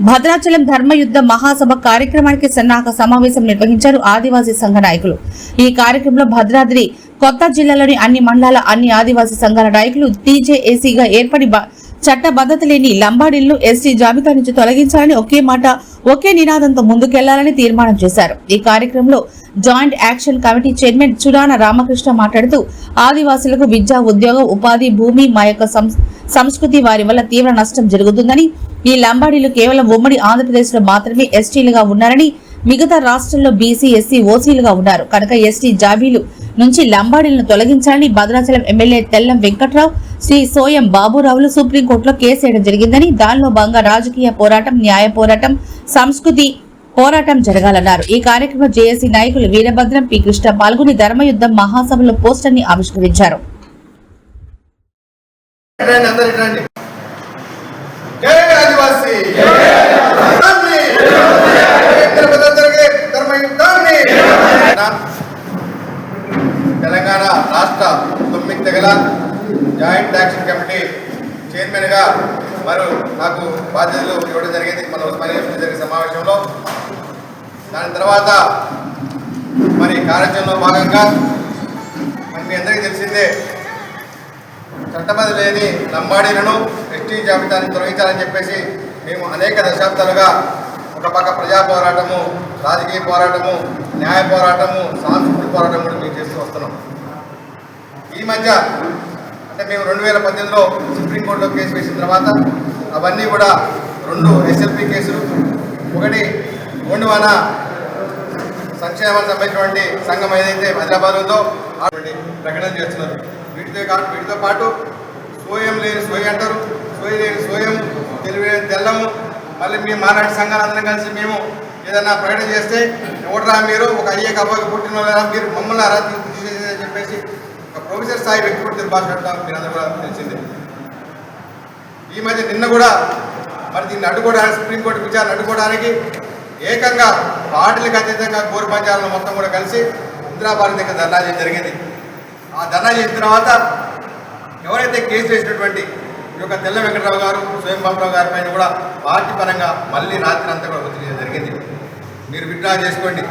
భద్రాచలం ధర్మయుద్ధ మహాసభ కార్యక్రమానికి సన్నాహక సమావేశం నిర్వహించారు ఆదివాసీ సంఘ నాయకులు. ఈ కార్యక్రమంలో భద్రాద్రి కొత్త జిల్లాలోని అన్ని మండలాల అన్ని ఆదివాసీ సంఘాల నాయకులు టీజేఏసీగా ఏర్పడి చట్టబద్ధత లేని లంబాడీలను ఎస్టీ జాబితా నుంచి తొలగించాలని ఒకే మాట ఒకే నినాదంతో ముందుకెళ్ళాలని తీర్మానం చేశారు. ఈ కార్యక్రమంలో joint action committee chairman చురాణ Ramakrishna మాట్లాడుతూ ఆదివాసులకు విద్య ఉద్యోగం ఉపాధి భూమి మా యొక్క సంస్కృతి వారి వల్ల తీవ్ర నష్టం జరుగుతుందని ఈ లంబాడీలు కేవలం ఉమ్మడి ఆంధ్రప్రదేశ్లో మాత్రమే ఎస్టీలుగా ఉన్నారని మిగతా రాష్ట్రంలో బీసీ ఎస్సీ ఓసీలుగా ఉన్నారు. కనుక ఎస్టీ జాబీలు నుంచి లంబాడీలను తొలగించాలని భద్రాచలం ఎమ్మెల్యే తెల్లం వెంకట్రావు శ్రీ సోయం బాబురావులు సుప్రీంకోర్టులో కేసు వేయడం జరిగిందని దానిలో భాగంగా రాజకీయ పోరాటం న్యాయ పోరాటం సంస్కృతి పోరాటం జరగాలన్నారు. ఈ కార్యక్రమంలో జేఏసీ నాయకులు వీరభద్రం పి కృష్ణ పాల్గొని ధర్మయుద్ధం మహాసభలో పోస్టర్ని ఆవిష్కరించారు ఆదివాసీ. తెలంగాణ రాష్ట్ర తొమ్మిది తెగల జాయింట్ యాక్షన్ కమిటీ చైర్మన్గా మరియు నాకు బాధ్యతలు ఇవ్వడం జరిగింది. మన ఉస్మానియా జరిగిన సమావేశంలో. దాని తర్వాత మరి కార్యక్రమంలో భాగంగా మరి మీ అందరికీ తెలిసిందే చట్టబద్ధ లేని లంబాడీలను ఎస్టీ జాబితాని తొలగించాలని చెప్పేసి మేము అనేక దశాబ్దాలుగా ఒక పక్క ప్రజా పోరాటము రాజకీయ పోరాటము న్యాయ పోరాటము సాంస్కృతిక పోరాటం కూడా మేము చేస్తూ వస్తున్నాం. ఈ మధ్య అంటే మేము రెండు వేల పద్దెనిమిదిలో సుప్రీంకోర్టులో కేసు వేసిన తర్వాత అవన్నీ కూడా రెండు ఎస్ఎల్పి కేసులు ఒకటి గోండువాన సంక్షేమానికి సంబంధించినటువంటి సంఘం ఏదైతే హైదరాబాద్ ఉందో ప్రకటన చేస్తున్నారు. వీటితో కాదు వీటితో పాటు సోయం లేని సోయ అంటారు. సోయ లేని సోయం తెలివి తెల్లము మళ్ళీ మీ మానాటి సంఘాలందరం కలిసి మేము ఏదైనా ప్రకటన చేస్తే ఎవడరా మీరు? ఒక అయ్యే కబ్బాకి పుట్టిన మీరు మమ్మల్ని అరా తీసేసేదని చెప్పేసి ఒక ప్రొఫెసర్ స్థాయి వ్యక్తి కూడా తిరుపాటు మీరు అందరూ కూడా తెలిసిందే. ఈ మధ్య నిన్న కూడా మరి దీన్ని అడ్డుకోవడానికి సుప్రీంకోర్టు విచారణ అడ్డుకోవడానికి ఏకంగా పార్టీలకు అతీతంగా గోరు పంచాలను మొత్తం కూడా కలిసి ఇందిరాబాద్ దగ్గర ధర్నా చేయడం జరిగింది. ఆ ధర్నా చేసిన తర్వాత ఎవరైతే కేసు వేసినటువంటి ఈ యొక్క తెల్ల వెంకటరావు గారు స్వయం బాబురావు గారి పైన కూడా పార్టీ పరంగా మళ్ళీ రాత్రి అంతా కూడా ఒత్తిడి జరిగింది. మీరు విత్డ్రా చేసుకోండి.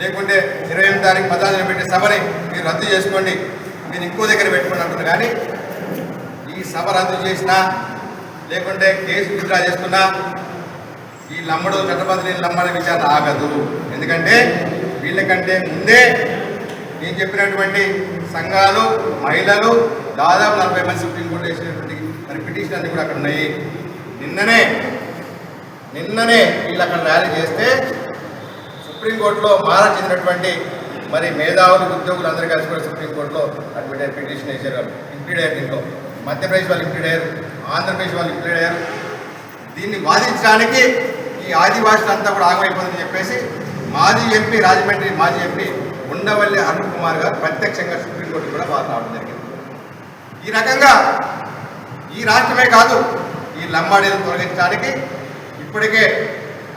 లేకుంటే ఇరవై ఎనిమిది తారీఖు పద్నాలుగు పెట్టే సభని మీరు రద్దు చేసుకోండి. మీరు ఇంకో దగ్గర పెట్టుకోండి అంటున్నారు కానీ ఈ సభ రద్దు చేసినా లేకుంటే కేసు విత్డ్రా చేసుకున్నా ఈ లమ్మడు చట్టబద్ధ లమ్మడి విచారణ ఆగదు. ఎందుకంటే వీళ్ళకంటే ముందే నేను చెప్పినటువంటి సంఘాలు మహిళలు దాదాపు నలభై మంది సుప్రీంకోర్టు వేసినటువంటి మరి పిటిషన్ అన్ని కూడా అక్కడ ఉన్నాయి. నిన్ననే నిన్ననే వీళ్ళు అక్కడ ర్యాలీ చేస్తే సుప్రీంకోర్టులో మారా చెందినటువంటి మరి మేధావులు ఉద్యోగులు అందరూ కలిసి కూడా సుప్రీంకోర్టులో అడ్మిట్ పిటిషన్ వేశారు. ఇంప్లీడ్ అయ్యారు దీంట్లో. మధ్యప్రదేశ్ వాళ్ళు ఇంప్లీడ్ అయ్యారు ఆంధ్రప్రదేశ్ వాళ్ళు ఇంప్లీడ్ అయ్యారు. దీన్ని వాదించడానికి ఈ ఆదివాసులు అంతా కూడా ఆగమైపోతుందని చెప్పేసి మాజీ ఎంపీ రాజమండ్రి మాజీ ఎంపీ ఉండవల్లి అరుణ్ కుమార్ గారు ప్రత్యక్షంగా సుప్రీంకోర్టు కూడా వారు రావడం జరిగింది. ఈ రకంగా ఈ రాష్ట్రమే కాదు ఈ లంబాడీలను తొలగించడానికి ఇప్పటికే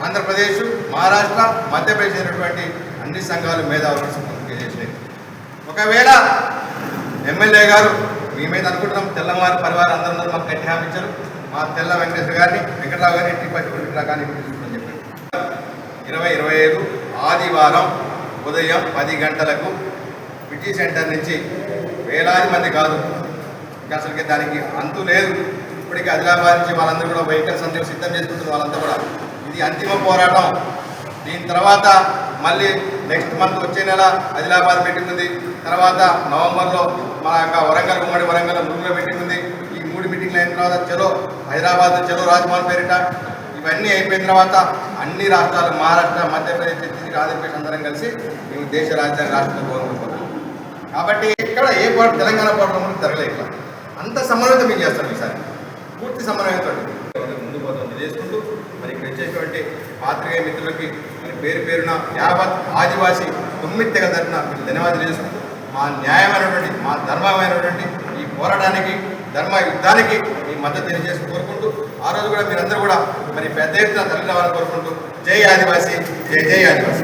ఆంధ్రప్రదేశ్ మహారాష్ట్ర మధ్యప్రదేశ్ అయినటువంటి అన్ని సంఘాలు మేధావులు సంబంధించి చేసినాయి. ఒకవేళ ఎమ్మెల్యే గారు మీ మీద అనుకుంటున్నాం తెల్లవారి పరివారం అందరూ మాకు గట్టి హామీ ఇచ్చారు. మా తెల్ల వెంకటేశ్వర గారిని వెంకటరావు గారిని ఇంటికి పచ్చి కానీ తీసుకుని చెప్పారు ఇరవై ఇరవై ఐదు ఆదివారం ఉదయం పది గంటలకు పిటి సెంటర్ నుంచి వేలాది మంది కాదు ఇంకా అసలుకి దానికి అంతు లేదు. ఇప్పటికీ ఆదిలాబాద్ నుంచి వాళ్ళందరూ కూడా వెహికల్స్ అందరూ సిద్ధం చేసుకుంటున్న వాళ్ళంతా కూడా. ఇది అంతిమ పోరాటం. దీని తర్వాత మళ్ళీ నెక్స్ట్ మంత్ వచ్చే నెల ఆదిలాబాద్ పెట్టింది తర్వాత నవంబర్లో మన యొక్క వరంగల్ ఉమ్మడి వరంగల్ మురుగులో పెట్టింది ఈ మూడు మీటింగ్లు అయిన తర్వాత చలో హైదరాబాద్ చలో రాజ్మహల్ పేరిట ఇవన్నీ అయిపోయిన తర్వాత అన్ని రాష్ట్రాలు మహారాష్ట్ర మధ్యప్రదేశ్ ఛత్తీస్గఢ్ ఆంధ్రప్రదేశ్ అందరం కలిసి మేము దేశ రాజధాని రాష్ట్రంలో కోరుకుంటున్నాం. కాబట్టి ఇక్కడ ఏ పోరాటం తెలంగాణ పోరాటం జరగలేదు. అంత సమన్వయంతో మేము చేస్తాం ఈసారి. పూర్తి సమన్వయంతో. ముందు పోతాం చేసుకుంటూ మరి ఇక్కడ వచ్చేటువంటి పాత్రికేయ మిత్రులకి మరి పేరు పేరున యావత్ ఆదివాసి తొమ్మిది తెగ తరఫున మీరు ధన్యవాదాలు చేసుకుంటూ మా న్యాయమైనటువంటి మా ధర్మమైనటువంటి ఈ పోరాటానికి ధర్మ యుద్ధానికి మీ మద్దతు తెలియజేసి కోరుకుంటూ ఆ రోజు కూడా మీరందరూ కూడా మరి పెద్ద ఎత్తున తరలి రావాలని కోరుకుంటూ జై ఆదివాసి జై జై ఆదివాసి.